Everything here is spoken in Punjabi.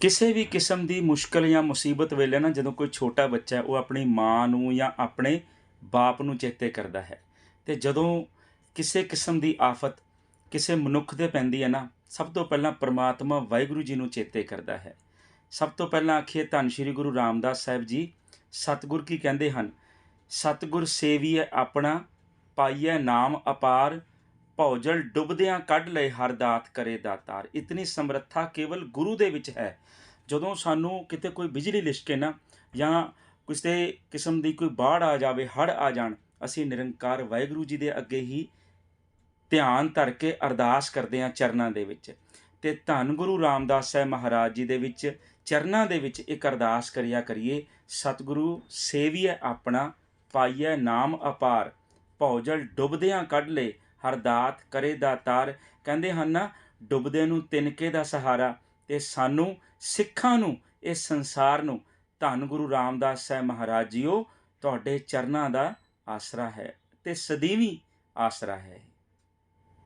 ਕਿਸੇ ਵੀ ਕਿਸਮ ਦੀ ਮੁਸ਼ਕਲ ਜਾਂ ਮੁਸੀਬਤ ਵੇਲੇ ਨਾ ਜਦੋਂ ਕੋਈ ਛੋਟਾ ਬੱਚਾ ਹੈ, ਉਹ ਆਪਣੀ ਮਾਂ ਨੂੰ ਜਾਂ ਆਪਣੇ ਬਾਪ ਨੂੰ ਚੇਤੇ ਕਰਦਾ ਹੈ। ਤੇ ਜਦੋਂ ਕਿਸੇ ਕਿਸਮ ਦੀ ਆਫਤ ਕਿਸੇ ਮਨੁੱਖ ਤੇ ਪੈਂਦੀ ਹੈ ਨਾ ਸਭ ਤੋਂ ਪਹਿਲਾਂ ਪ੍ਰਮਾਤਮਾ ਵਾਹਿਗੁਰੂ ਜੀ ਨੂੰ ਚੇਤੇ ਕਰਦਾ ਹੈ। ਸਭ ਤੋਂ ਪਹਿਲਾਂ ਆਖੀਏ ਧੰਨ ਸ਼੍ਰੀ ਗੁਰੂ ਰਾਮਦਾਸ ਸਾਹਿਬ ਜੀ ਸਤਿਗੁਰ ਕੀ ਕਹਿੰਦੇ ਹਨ? ਸਤਿਗੁਰ ਸੇਵੀਐ ਆਪਣਾ ਪਾਈਐ ਨਾਮ ਅਪਾਰ ਭੌਜਲ ਡੁੱਬਦਿਆਂ ਕੱਢ ਲਏ, ਹਰ ਦਾਤ ਕਰੇ ਦਾਤਾਰ ਇਤਨੀ ਸਮਰੱਥਾ ਕੇਵਲ ਗੁਰੂ ਦੇ ਵਿੱਚ ਹੈ। ਜਦੋਂ ਸਾਨੂੰ ਕਿਤੇ ਕੋਈ ਬਿਜਲੀ ਲਿਸ਼ਕੇ ਨਾ, ਜਾਂ ਕਿਸੇ ਕਿਸਮ ਦੀ ਕੋਈ ਬਾੜ ਆ ਜਾਵੇ ਹੜ ਆ ਜਾਣ, ਅਸੀਂ ਨਿਰੰਕਾਰ ਵਾਹਿਗੁਰੂ ਜੀ ਦੇ ਅੱਗੇ ਹੀ ਧਿਆਨ ਧਰ ਕੇ ਅਰਦਾਸ ਕਰਦੇ ਹਾਂ ਚਰਨਾਂ ਦੇ ਵਿੱਚ। ਤੇ ਧੰਨ ਗੁਰੂ ਰਾਮਦਾਸ ਸਾਹਿਬ ਮਹਾਰਾਜ ਜੀ ਦੇ ਵਿੱਚ, ਚਰਨਾਂ ਦੇ ਵਿੱਚ ਇੱਕ ਅਰਦਾਸ ਕਰਿਆ ਕਰੀਏ, ਸਤਿਗੁਰੂ ਸੇਵੀਐ ਆਪਣਾ, ਪਾਈਐ ਨਾਮ ਅਪਾਰ। ਭੌਜਲ ਡੁੱਬਦਿਆਂ ਕੱਢ ਲੇ ਹਰਦਾਤ ਕਰੇ ਦਾਤਾਰ ਕਹਿੰਦੇ ਹਨ ਨਾ, ਡੁੱਬਦੇ ਨੂੰ ਤਿਨਕੇ ਦਾ ਸਹਾਰਾ ਤੇ ਸਾਨੂੰ, ਸਿੱਖਾਂ ਨੂੰ ਇਸ ਸੰਸਾਰ ਨੂੰ। ਧੰਨ ਗੁਰੂ ਰਾਮਦਾਸ ਸਾਹਿਬ ਮਹਾਰਾਜ ਜੀਓ, ਤੁਹਾਡੇ ਚਰਨਾਂ ਦਾ ਆਸਰਾ ਹੈ ਤੇ ਸਦੀਵੀ ਆਸਰਾ ਹੈ।